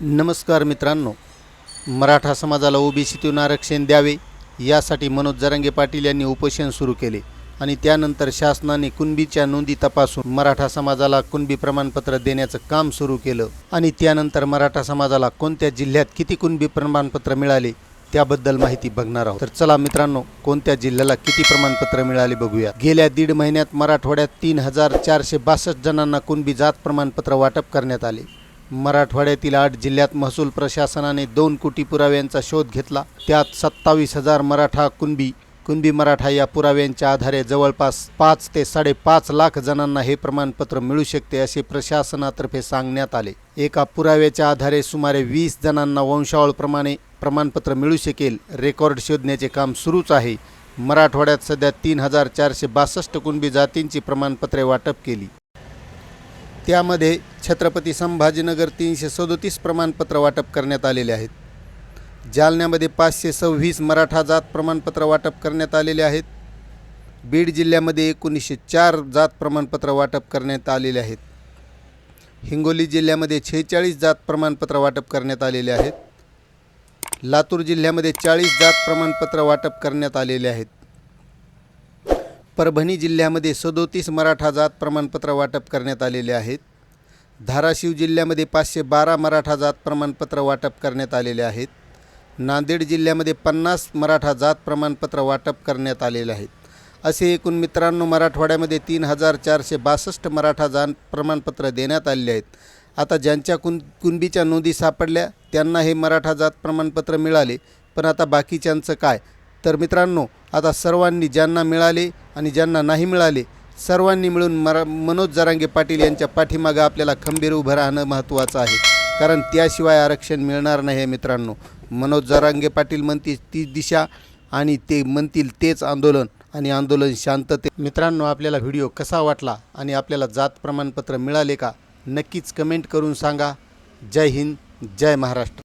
नमस्कार मित्रांनो मराठा समाजाला ओबीसीतून आरक्षण द्यावे यासाठी मनोज जरांगे पाटील यांनी उपोषण सुरू केले आणि त्यानंतर शासनाने कुणबीच्या नोंदी तपासून मराठा समाजाला कुणबी प्रमाणपत्र देण्याचं काम सुरू केलं आणि त्यानंतर मराठा समाजाला कोणत्या जिल्ह्यात किती कुणबी प्रमाणपत्र मिळाले त्याबद्दल माहिती बघणार आहोत. तर चला मित्रांनो कोणत्या जिल्ह्याला किती प्रमाणपत्र मिळाले बघूया. गेल्या दीड महिन्यात मराठवाड्यात तीन हजार चारशे बासष्ट जणांना कुणबी जात प्रमाणपत्र वाटप करण्यात आले. मराठवाड्यातील आठ जिल्ह्यात महसूल प्रशासनाने दोन कोटी पुराव्यांचा शोध घेतला. त्यात सत्तावीस हजार मराठा कुणबी कुणबी मराठा या पुराव्यांच्या आधारे जवळपास पाच ते साडेपाच लाख जणांना हे प्रमाणपत्र मिळू शकते असे प्रशासनातर्फे सांगण्यात आले. एका पुराव्याच्या आधारे सुमारे वीस जणांना वंशावळप्रमाणे प्रमाणपत्र मिळू शकेल. रेकॉर्ड शोधण्याचे काम सुरूच आहे. मराठवाड्यात सध्या तीन हजार चारशे बासष्ट कुणबी जातींची प्रमाणपत्रे वाटप केली. त्यामध्ये छत्रपती संभाजीनगर तीनशे सदोतीस प्रमाणपत्र वाटप करण्यात आलेले आहेत. जालन्यामध्ये पाचशे सव्वीस मराठा जात प्रमाणपत्र वाटप करण्यात आलेले आहेत. बीड जिल्ह्यामध्ये एकोणीसशे चार जात प्रमाणपत्र वाटप करण्यात आलेले आहेत. हिंगोली जिल्ह्यामध्ये छेचाळीस जात प्रमाणपत्र वाटप करण्यात आलेले आहेत. लातूर जिल्ह्यामध्ये चाळीस जात प्रमाणपत्र वाटप करण्यात आलेले आहेत. परभणी जिल्ह्यामध्ये सदोतीस मराठा जात प्रमाणपत्र वाटप करण्यात आलेले आहेत. धाराशिव जिल्ह्यामध्ये पाचशे बारा मराठा जात प्रमाणपत्र वाटप करण्यात आलेले आहेत. नांदेड जिल्ह्यामध्ये पन्नास मराठा जात प्रमाणपत्र वाटप करण्यात आलेले आहेत. असे एकूण मित्रांनो मराठवाड्यामध्ये तीन हजार चारशे बासष्ट मराठा जात प्रमाणपत्र देण्यात आलेले आहेत. आता ज्यांच्या कुं कुणबीच्या नोंदी सापडल्या त्यांना हे मराठा जात प्रमाणपत्र मिळाले पण आता बाकीच्यांचं काय? तर मित्रांनो आता सर्वांनी ज्यांना मिळाले आणि ज्यांना नाही मिळाले सर्वांनी मिळून मरा मनोज जरांगे पाटील यांच्या पाठीमागं आपल्याला खंबीर उभं राहणं महत्त्वाचं आहे. कारण त्याशिवाय आरक्षण मिळणार नाही आहे मित्रांनो. मनोज जरांगे पाटील म्हणतील ती दिशा आणि ते म्हणतील तेच आंदोलन आणि आंदोलन शांतते. मित्रांनो आपल्याला व्हिडिओ कसा वाटला आणि आपल्याला जात प्रमाणपत्र मिळाले का नक्कीच कमेंट करून सांगा. जय हिंद जय महाराष्ट्र.